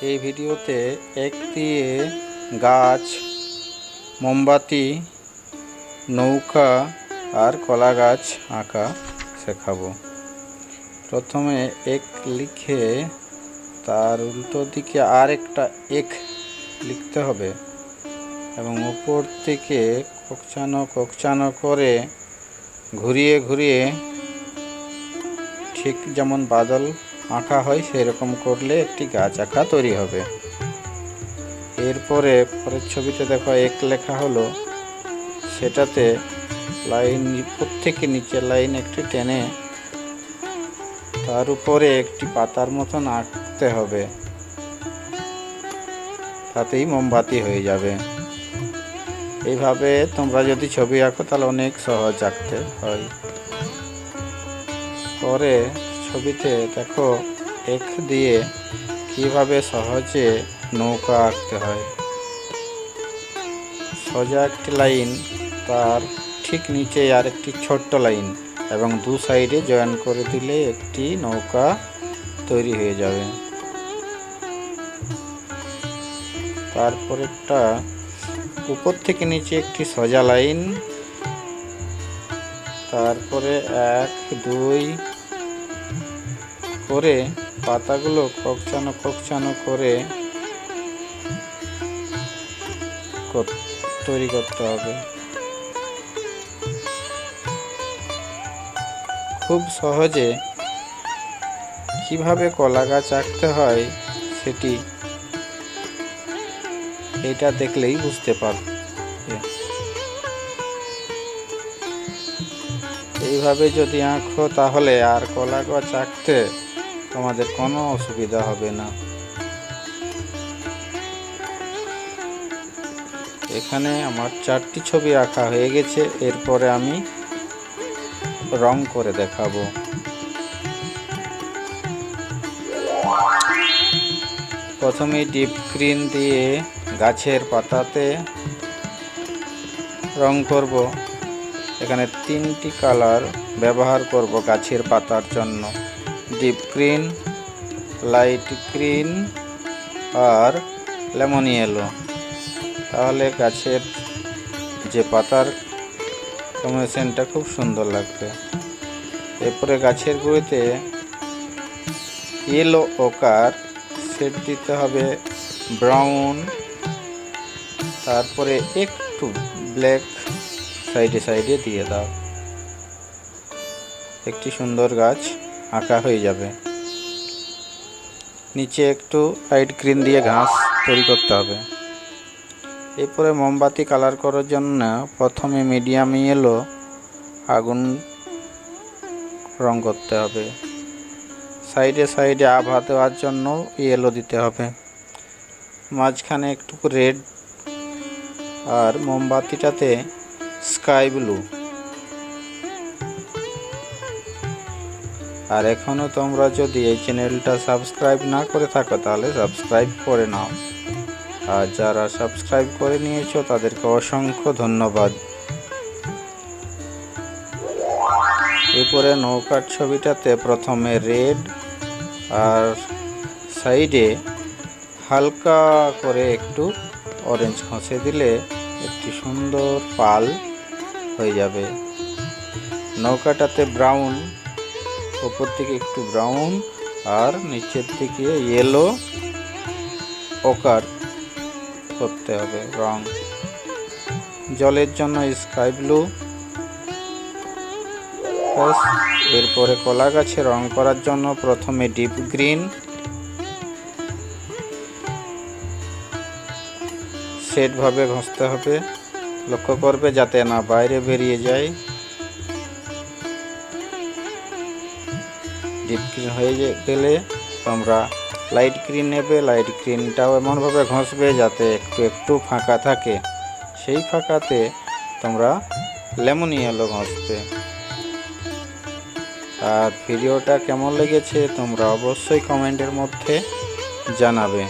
এই ভিডিওতে এক দিয়ে গাছ, মোমবাতি, নৌকা আর কলা গাছ আঁকা শেখাবো। প্রথমে এক লিখে তার উল্টো দিকে আর একটা এক লিখতে হবে এবং উপর থেকে ককচানো ককচানো করে ঘুরিয়ে ঘুরিয়ে ঠিক যেমন বাদল আঁকা হয়, সেরকম করলে একটি গাছ আঁকা তৈরি হবে। এরপরে, পরের ছবিতে দেখো, এক লেখা হলো, সেটাতে লাইন, প্রত্যেকে নিচে লাইন একটি টেনে, তার উপরে একটি পাতার মতন আঁকতে হবে। তাতেই মোমবাতি হয়ে যাবে। এইভাবে তোমরা যদি ছবি আঁকো, তাহলে অনেক সহজ আঁকতে হয়। পরে ছবিতে দেখো, এক দিয়ে কীভাবে সহজে নৌকা আঁকতে হয়। সোজা একটি লাইন, তার ঠিক নিচে আর একটি ছোট্ট লাইন এবং দু সাইডে জয়েন করে দিলে একটি নৌকা তৈরি হয়ে যাবে। তারপরেরটা, উপর থেকে নিচে একটি সোজা লাইন, তারপরে এক, দুই করে পাতাগুলো ককচানো ককচানো করে তৈরি করতে হবে। খুব সহজে কীভাবে কলা গাছ আঁকতে হয় সেটি এটা দেখলেই বুঝতে পারবে এইভাবে যদি আঁকো তাহলে আর কলা গাছ আঁকতে তোমাদের কোনো অসুবিধা হবে না। এখানে আমার চারটি ছবি আঁকা হয়ে গেছে, এরপরে আমি রং করে দেখাবো। প্রথমে ডিপ গ্রিন দিয়ে গাছের পাতাতে রং করব। এখানে তিনটি কালার ব্যবহার করব গাছের পাতার জন্য। ডিপ গ্রিন লাইট গ্রিন আর লেমন ইয়েলো তাহলে গাছের যে পাতার কম্বিনেশনটা খুব সুন্দর লাগবে। এরপরে গাছের গুঁড়িতে ইয়েলো ওকার সেট দিতে হবে ব্রাউন তারপরে একটু ব্ল্যাক সাইডে সাইডে দিয়ে দাও। একটি সুন্দর গাছ। আঁকা হয়ে যাবে। নিচে একটু লাইট গ্রিন দিয়ে ঘাস তৈরি করতে হবে। এরপরে মোমবাতি কালার করার জন্য প্রথমে মিডিয়াম ইয়েলো আগুন রং করতে হবে। সাইডে সাইডে আভা দেওয়ার জন্য ইয়েলো দিতে হবে। মাঝখানে একটু রেড আর মোমবাতিটাতে স্কাই ব্লু আর এখনও তোমরা যদি এই চ্যানেলটা সাবস্ক্রাইব না করে থাকো, তাহলে সাবস্ক্রাইব করে নাও। আর যারা সাবস্ক্রাইব করে নিয়েছো, তাদেরকে অসংখ্য ধন্যবাদ। এরপরে নৌকার ছবিটাতে প্রথমে রেড আর সাইডে হালকা করে একটু অরেঞ্জ ঘষে দিলে একটি সুন্দর পাল হয়ে যাবে। নৌকাটাতে ব্রাউন উপর থেকে একটু ব্রাউন আর নিচের দিকে ইয়েলো ওকার করতে হবে রং জলের জন্য স্কাই ব্লু এরপরে কলা গাছে রং করার জন্য প্রথমে ডিপ গ্রিন সেটভাবে ঘষতে হবে। লক্ষ্য করবে যাতে না বাইরে বেরিয়ে যায়। ডিপ গ্রিন হয়ে গেলে তোমরা লাইট গ্রিন নেবে লাইট গ্রিনটাও এমনভাবে ঘষবে যাতে একটু একটু ফাঁকা থাকে। সেই ফাঁকাতে তোমরা লেমন ইয়েলো ঘষবে। আর ভিডিওটা কেমন লেগেছে তোমরা অবশ্যই কমেন্টের মধ্যে জানাবে।